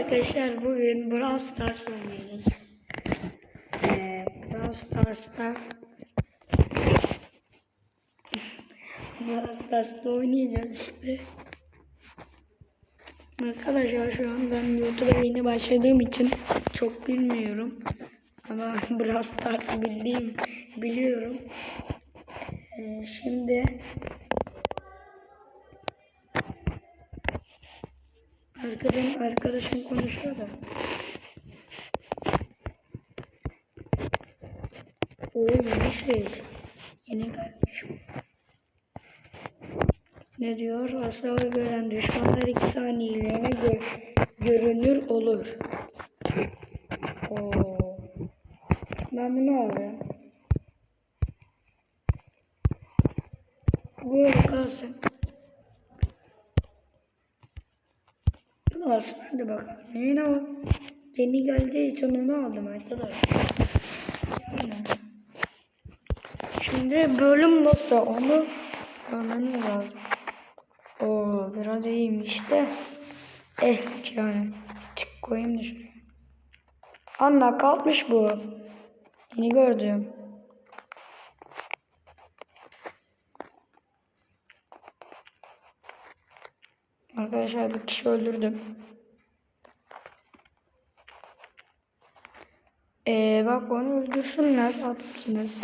arkadaşlar bugün Brawl Stars oynuyoruz. Ee, Brawl Stars'ta Brawl Stars'ta oynayacağız işte. Arkadaşlar şu an ben YouTube'a yeni başladığım için çok bilmiyorum. Ama Brawl Stars bildiğim biliyorum. Ee, şimdi Arkadan arkadaşım konuşuyor da. O yeni şey. Yeni gelmiş. Ne diyor? Hasar gören düşmanlar 2 saniyeliğine gö görünür olur. Oo. Ben bunu alayım. Böyle kalsın. Bunu hadi bakalım. Yine o yeni geldiği için onu aldım arkadaşlar. Şimdi bölüm nasıl onu görmeniz lazım. Oo biraz iyiymiş de. Eh yani. Çık koyayım da şuraya. Anla kalkmış bu. Yeni gördüm. Arkadaşlar bir kişi öldürdüm. Ee, bak onu öldürsünler adamsınız.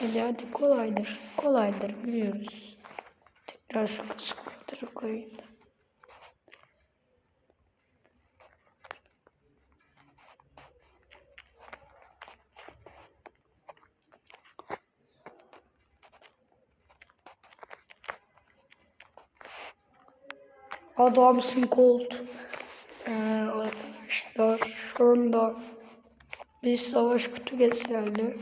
Hadi hadi kolaydır. Kolaydır biliyoruz. Tekrar şu kısıklatırı koyayım Adamsın Colt. Ee, arkadaşlar şu anda bir savaş kutu geldi.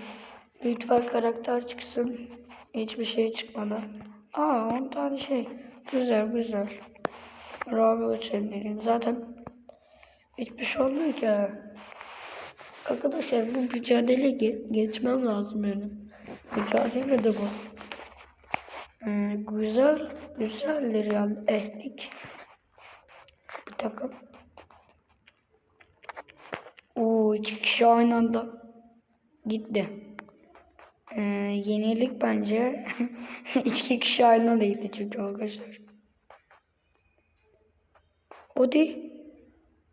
Lütfen karakter çıksın. Hiçbir şey çıkmadı. Aa 10 tane şey. Güzel güzel. Rabi uçabilirim. Zaten hiçbir şey olmuyor ki. Arkadaşlar bu mücadele ge geçmem lazım benim. Mücadele de bu. Ee, güzel, güzeldir yani ehlik bir. Oo iki kişi aynı anda gitti. Ee, yenilik bence iki kişi aynı anda gitti çünkü arkadaşlar. O değil.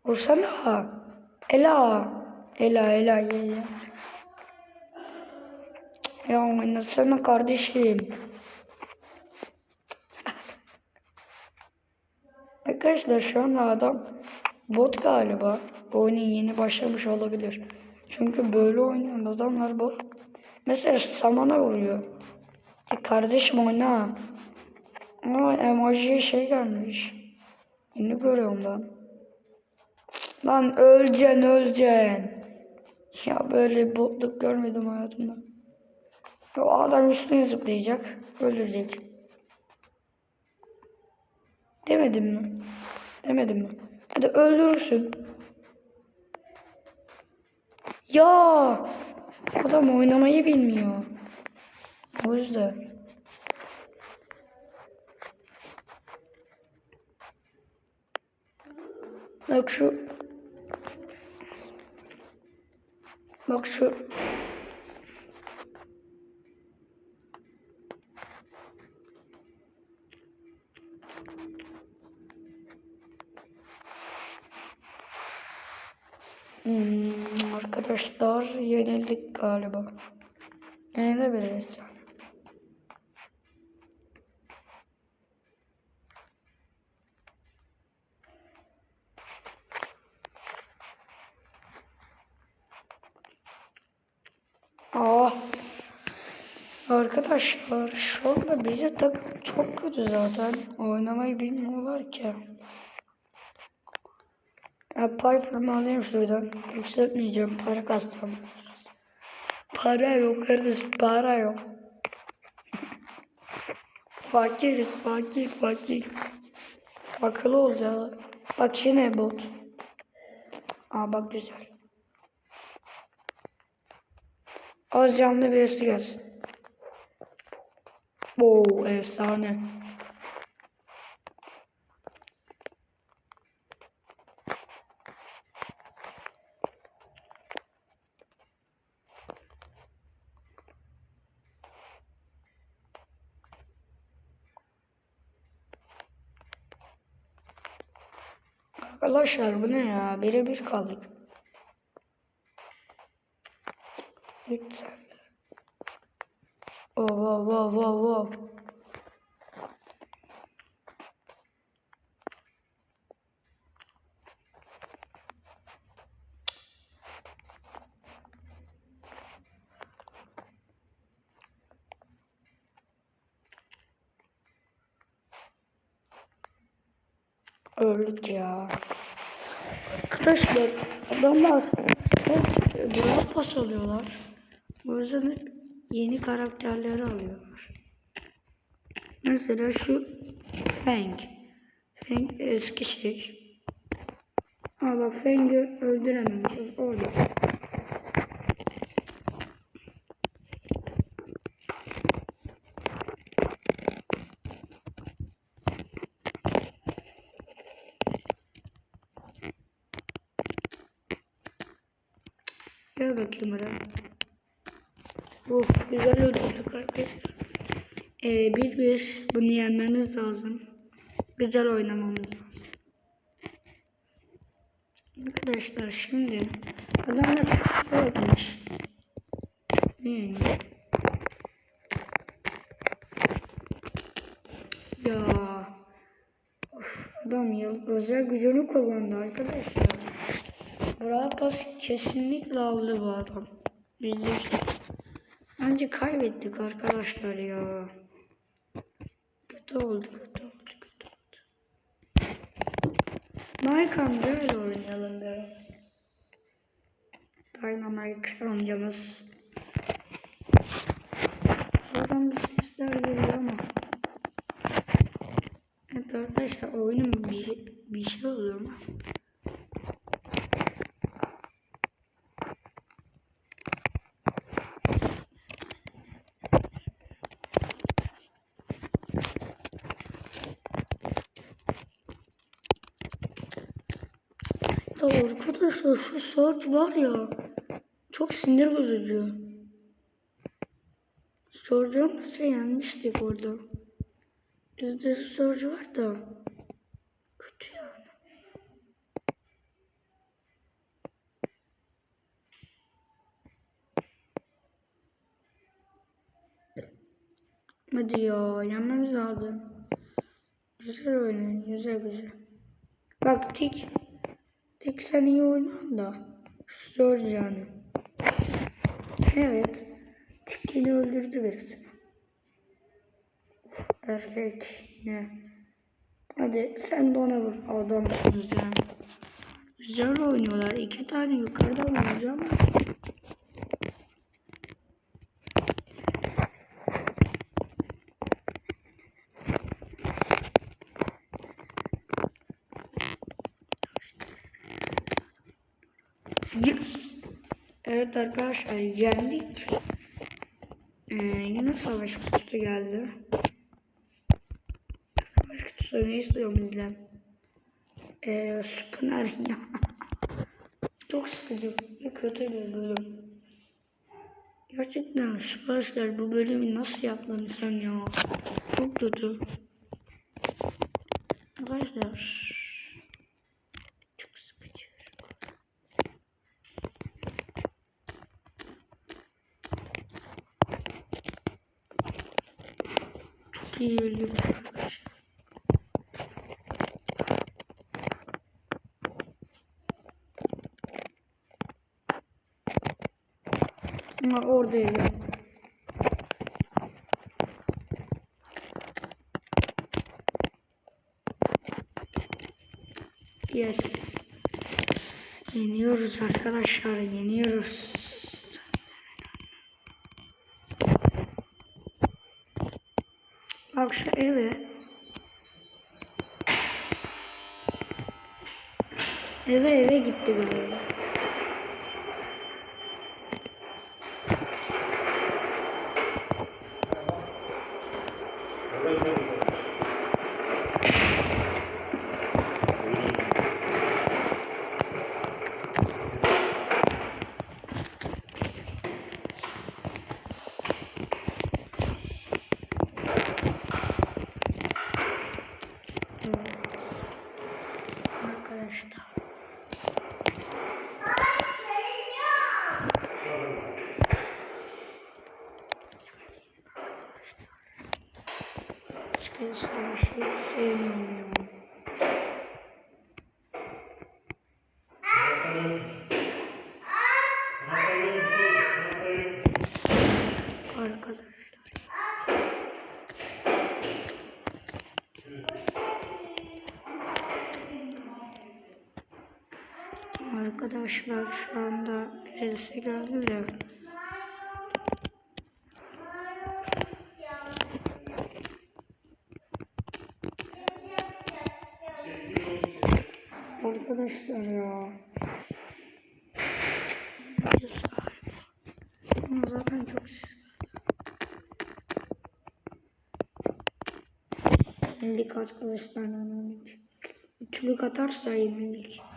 Vursana. Ela Ela Ela. Ya oynasana kardeşim. Arkadaşlar şu an adam bot galiba. Bu oyunun yeni başlamış olabilir. Çünkü böyle oynayan adamlar bot. Mesela samana vuruyor. E kardeşim oyna. Aa emojiye şey gelmiş. Yeni görüyorum ben. Lan öleceksin öleceksin. Ya böyle botluk görmedim hayatımda. Ya o adam üstüne zıplayacak. Ölecek. Demedim mi? Demedim mi? Hadi öldürürsün. Ya adam oynamayı bilmiyor. O yüzden. Bak şu Bak şu Hmm, arkadaşlar yenildik galiba. Yenilebiliriz yani. Ah. Arkadaşlar şu anda bizim takım çok kötü zaten. Oynamayı bilmiyorlar ki. Ya Piper'ımı alayım şuradan. Yükseltmeyeceğim. Para kastım. Para yok kardeş. Para yok. Fakiriz. Fakir. Fakir. Akıllı olacağız. Bak yine bot. Aa bak güzel. Az canlı birisi gelsin. Oo efsane. Arkadaşlar bu ne ya? Birebir kaldık. Git sen. Oh, wow, wow, wow, Öldük ya. Arkadaşlar adamlar hep Brawl Pass alıyorlar. O yüzden hep yeni karakterleri alıyorlar. Mesela şu Fang. Fang eski şey. Ama bak Fang'i öldürememişiz orada. Gel bakayım buraya. Oh güzel öldürdük arkadaşlar. Ee, bir bir bunu yenmemiz lazım. Güzel oynamamız lazım. Arkadaşlar şimdi adamlar olmuş. Hmm. Ya of, adam ya özel gücünü kullandı arkadaşlar. Brawl Pass kesinlikle aldı bu adam. Yüz. Bence kaybettik arkadaşlar ya. Kötü oldu, kötü oldu, kötü oldu. Mike amcayla oynayalım biraz. Dynamite amcamız. Buradan bir sesler geliyor ama. Evet arkadaşlar oyunun bir, bir şey oluyor ama. Arkadaşlar şu saat var ya çok sinir bozucu. Soracağım nasıl yenmiştik orada. Bizde sorucu var da kötü yani. Hadi ya yenmemiz lazım. Güzel oynayın güzel güzel. Bak tik Tek sen iyi oynan da. Zor yani. Evet. Tikini öldürdü birisi. Erkek ne? Hadi sen de ona vur. Adamsınız ya. Güzel oynuyorlar. İki tane yukarıdan vuracağım. Yes. Evet arkadaşlar yendik. Ee, yine savaş kutusu geldi. Savaş kutusu ne istiyorum bizden? Ee, Spinner ya. Çok sıkıcı ve kötü bir bölüm. Gerçekten arkadaşlar bu bölümü nasıl yaptın sen ya? Çok kötü. Arkadaşlar iyi ölüyorum arkadaşlar. Ama oradaydı. Yes. Yeniyoruz arkadaşlar, yeniyoruz. Bak şu eve. Eve gitti böyle. arkadaşlar. Çıkın sonra bir şey söyleyeyim. Arkadaşlar şu anda birisi geldi de Arkadaşlar ya. Ama zaten çok ses Yenildik arkadaşlar. Üçlük atarsa yenildik.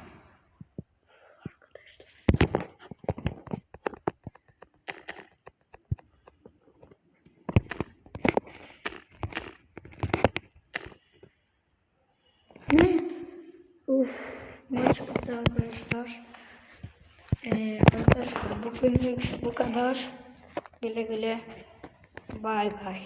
फ़िल्म बुकादार गले गेले bye bye